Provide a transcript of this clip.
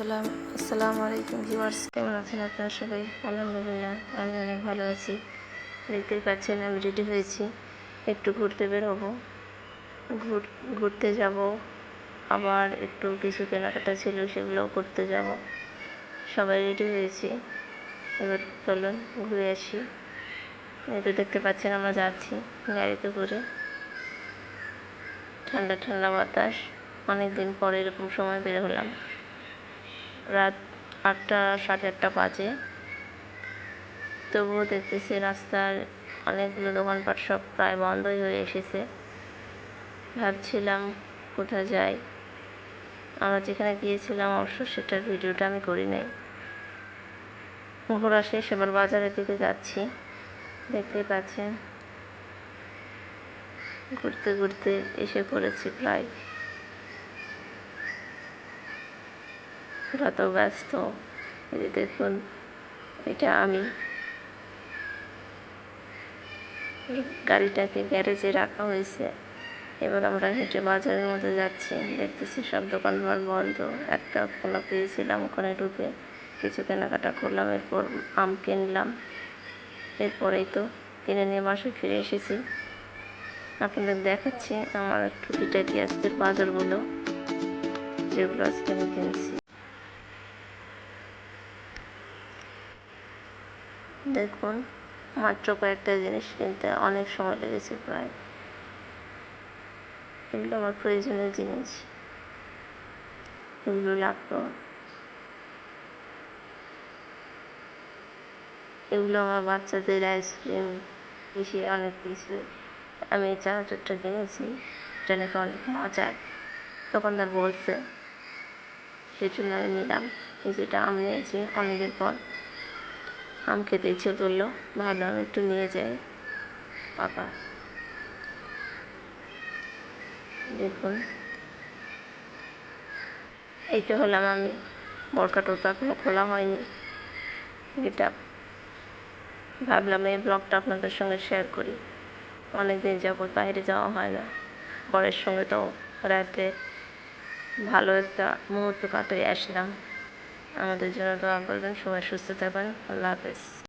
আসসালাম, আসসালামু আলাইকুম ভিউয়ার্স। কেমন আছেন আপনারা সবাই? আলহামদুলিল্লাহ, আমি অনেক ভালো আছি। দেখতেই পাচ্ছেন, আমি রেডি হয়েছি। একটু ঘুরতে বেরোবো। ঘুর, ঘুরতে যাব। আবার একটু কিছু কেনাকাটা ছিল, সেগুলোও করতে যাব। সবাই রেডি হয়েছি। এবার চলুন, ঘুরে আসি। তো দেখতে পাচ্ছেন, আমরা যাচ্ছি গাড়িতে করে। ঠান্ডা ঠান্ডা বাতাস। অনেক দিন পরে এরকম সময় বের হলাম। রাত আটটা, সাড়ে আটটা বাজে। তবুও দেখতেছি রাস্তার অনেকগুলো দোকানপাট সব প্রায় বন্ধই হয়ে এসেছে। ভাবছিলাম কোথায় যাই। আমরা যেখানে গিয়েছিলাম অবশ্য সেটার ভিডিওটা আমি করি নাই। ঘোরা শেষ এবার বাজারের দিকে যাচ্ছি। দেখতেই পাচ্ছেন, ঘুরতে ঘুরতে এসে পড়েছি প্রায়। যত ব্যস্ত? এই দেখুন, এটা আমি। গাড়িটাকে গ্যারেজে রাখা হয়েছে। এবার আমরা হেঁটে বাজারের মধ্যে যাচ্ছি। দেখতেছি সব দোকানপাট বন্ধ। একটা খোলা পেয়েছিলাম ওখানে ঢুকে। কিছু কেনাকাটা করলাম, এরপর আম কিনলাম। এরপরেই তো কিনে নিয়ে বাসে ফিরে এসেছি। আপনাদের দেখাচ্ছি আমার টুকিটাকি আজকের বাজারগুলো, যেগুলো আজকে আমি কিনছি। দেখুন, মাত্র কয়েকটা জিনিস কিনতে অনেক সময় লেগেছে প্রায়। এগুলো আমার প্রয়োজনীয় জিনিস। এগুলো লাগতো। এগুলো আমার বাচ্চাদের আইসক্রিম বেশি অনেক কিছু। আমি এই চানাচুরটা কিনেছি, এটা নাকি অনেক মজার। দোকানদার বলছে, সেই জন্য আমি নিলাম। যেটা আমি নিয়েছি অনেকদিন পর। আম খেতে ইচ্ছে করল। ভাবলাম একটু নিয়ে যাই। পাকা দেখুন। এইটা হলাম আমি। বরকা এখনও খোলা হয়নি। এটা ভাবলাম এই ব্লগটা আপনাদের সঙ্গে শেয়ার করি। অনেকদিন যাবত বাইরে যাওয়া হয় না। বরের সঙ্গে তো রাতে ভালো একটা মুহূর্ত কাটিয়ে আসলাম। আমাদের জন্য দোয়া করবেন সবাই সুস্থ থাকবেন আল্লাহ হাফেজ।